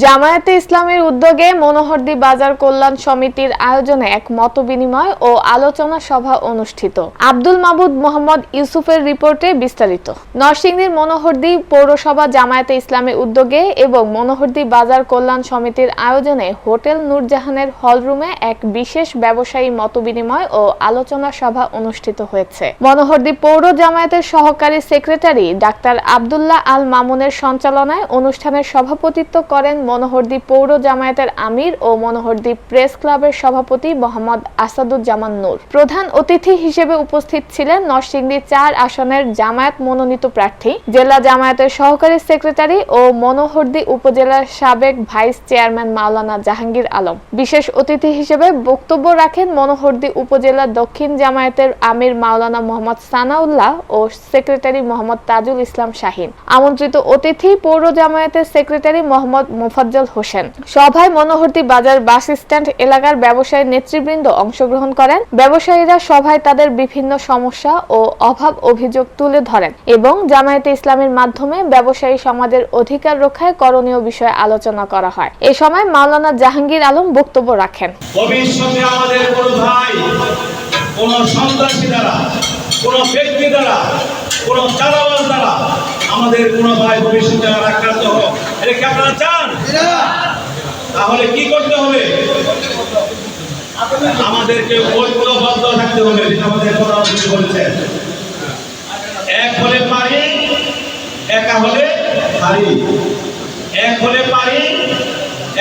জামায়াতে ইসলামের উদ্যোগে মনোহরদী বাজার কল্যাণ সমিতির আয়োজনে এক মতবিনিময় ও আলোচনা সভা অনুষ্ঠিত। আব্দুল মাবুদ মোহাম্মদ ইউসুফের রিপোর্টে বিস্তারিত। নরসিংদীর মনোহরদী পৌরসভা জামায়াতে ইসলামের উদ্যোগে এবং মনোহরদী বাজার কল্যাণ সমিতির আয়োজনে হোটেল নূরজাহানের হলরুমে এক বিশেষ ব্যবসায়ী মতবিনিময় ও আলোচনা সভা অনুষ্ঠিত হয়েছে। মনোহরদী পৌর জামায়াতের সহকারী সেক্রেটারি ডাক্তার আব্দুল্লাহ আল মামুনের সঞ্চালনায় অনুষ্ঠানের সভাপতিত্ব করেন মনোহরদী পৌর জামায়াতের আমির ও মনোহরদী প্রেস ক্লাবের সভাপতি মোহাম্মদ আসাদুজ্জামান নূর। প্রধান অতিথি হিসেবে উপস্থিত ছিলেন নরসিংদী চার আসনের জামায়াত মনোনীত প্রার্থী, জেলা জামায়াতের সহকারী সেক্রেটারি ও মনোহরদী উপজেলার সাবেক ভাইস চেয়ারম্যান মাওলানা জাহাঙ্গীর আলম। বিশেষ অতিথি হিসেবে বক্তব্য রাখেন মনোহরদী উপজেলা দক্ষিণ জামায়াতের আমির মাওলানা মোহাম্মদ সানাউল্লাহ ও সেক্রেটারি মোহাম্মদ তাজুল ইসলাম শাহিন। আমন্ত্রিত অতিথি পৌর জামায়াতের সেক্রেটারি মোহাম্মদ মোফাজ্জল হোসেন। সভায় মনোহরদী বাজার বাস স্ট্যান্ড এলাকার ব্যবসায়ী নেতৃবৃন্দ অংশগ্রহণ করেন। ব্যবসায়ীরা সভায় তাদের বিভিন্ন সমস্যা ও অভাব অভিযোগ তুলে ধরেন এবং জামায়াতে ইসলামের মাধ্যমে ব্যবসায়ী সমাজের অধিকার রক্ষায় করণীয় বিষয়ে আলোচনা করা হয়। এ সময় মাওলানা জাহাঙ্গীর আলম বক্তব্য রাখেন। কোনো কোনো সন্ত্রাসী দ্বারা, কোনো ব্যক্তি দ্বারা, কোনো চালাবাজ দ্বারা আমাদের কোনো ভাই ভবিষ্যতে আর আক্রান্ত হোক এটা কি আপনারা চান? তাহলে কি করতে হবে? আমাদেরকে ঐক্যবদ্ধ থাকতে হবে যেটা আমাদের প্রধানমন্ত্রী বলেছেন। এক হলে পারি একা হলে হারি। এক হলে পারি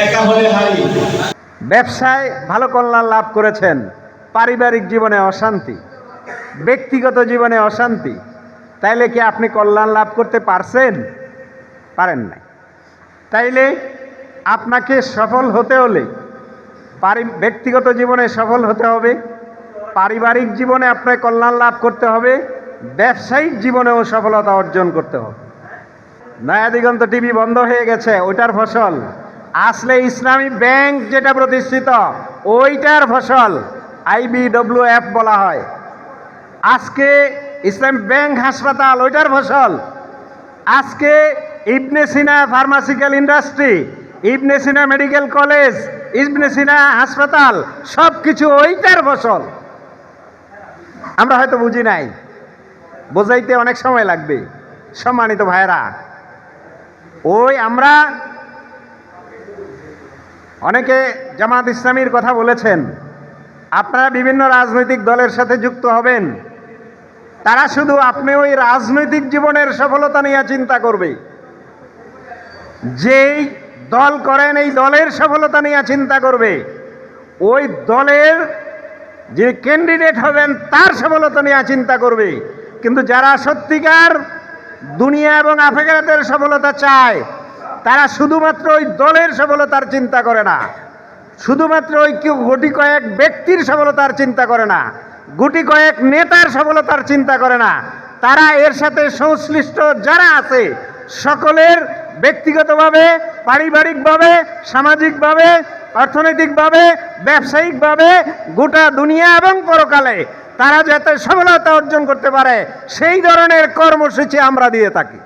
একা হলে হারি। ব্যবসায় ভালো কল্যাণ লাভ করেছেন পারিবারিক জীবনে অশান্তি ব্যক্তিগত জীবনে অশান্তি। তাইলে কি আপনি কল্যাণ লাভ করতে পারছেন? পারেন নাই। তাইলে আপনাকে সফল হতে হলে পারি ব্যক্তিগত জীবনে সফল হতে হবে, পারিবারিক জীবনে আপনার কল্যাণ লাভ করতে হবে, ব্যবসায়িক জীবনেও সফলতা অর্জন করতে হবে। নয়া দিগন্ত টিভি বন্ধ হয়ে গেছে, ওইটার ফসল। আসলে ইসলামী ব্যাংক যেটা প্রতিষ্ঠিত, ওইটার ফসল আইবিডব্লিউ এফ বলা হয়। আজকে ইসলাম ব্যাংক হাসপাতাল, ওইটার ফসল। আজকে Ibn Sina pharmaceutical industry Ibn Sina medical college Ibn Sina হাসপাতাল সব কিছু ওইটার ফসল। আমরা হয়তো বুঝি নাই। বোঝাইতে অনেক সময় লাগবে। সম্মানিত ভাইরা ওই আমরা অনেকে জামাত ইসলামীর কথা বলেছেন। আপনারা বিভিন্ন রাজনৈতিক দলের সাথে যুক্ত হবেন। তারা শুধু আপনি ওই রাজনৈতিক জীবনের সফলতা নিয়ে চিন্তা করবে। যেই দল করেন, এই দলের সফলতা নিয়ে চিন্তা করবে। ওই দলের যে ক্যান্ডিডেট হবেন, তার সফলতা নিয়ে চিন্তা করবে। কিন্তু যারা সত্যিকার দুনিয়া এবং আফেকারাতের সফলতা চায়, তারা শুধুমাত্র ওই দলের সফলতার চিন্তা করে না। শুধুমাত্র ওই কেউ গুটি কয়েক ব্যক্তির সফলতার চিন্তা করে না। গুটি কয়েক নেতার সফলতার চিন্তা করে না। তারা এর সাথে সংশ্লিষ্ট যারা আছে, সকলের ব্যক্তিগতভাবে, পারিবারিকভাবে, সামাজিকভাবে, অর্থনৈতিকভাবে, ব্যবসায়িকভাবে গোটা দুনিয়া এবং পরকালে তারা যাতে সফলতা অর্জন করতে পারে, সেই ধরনের কর্মসূচি আমরা দিয়ে থাকি।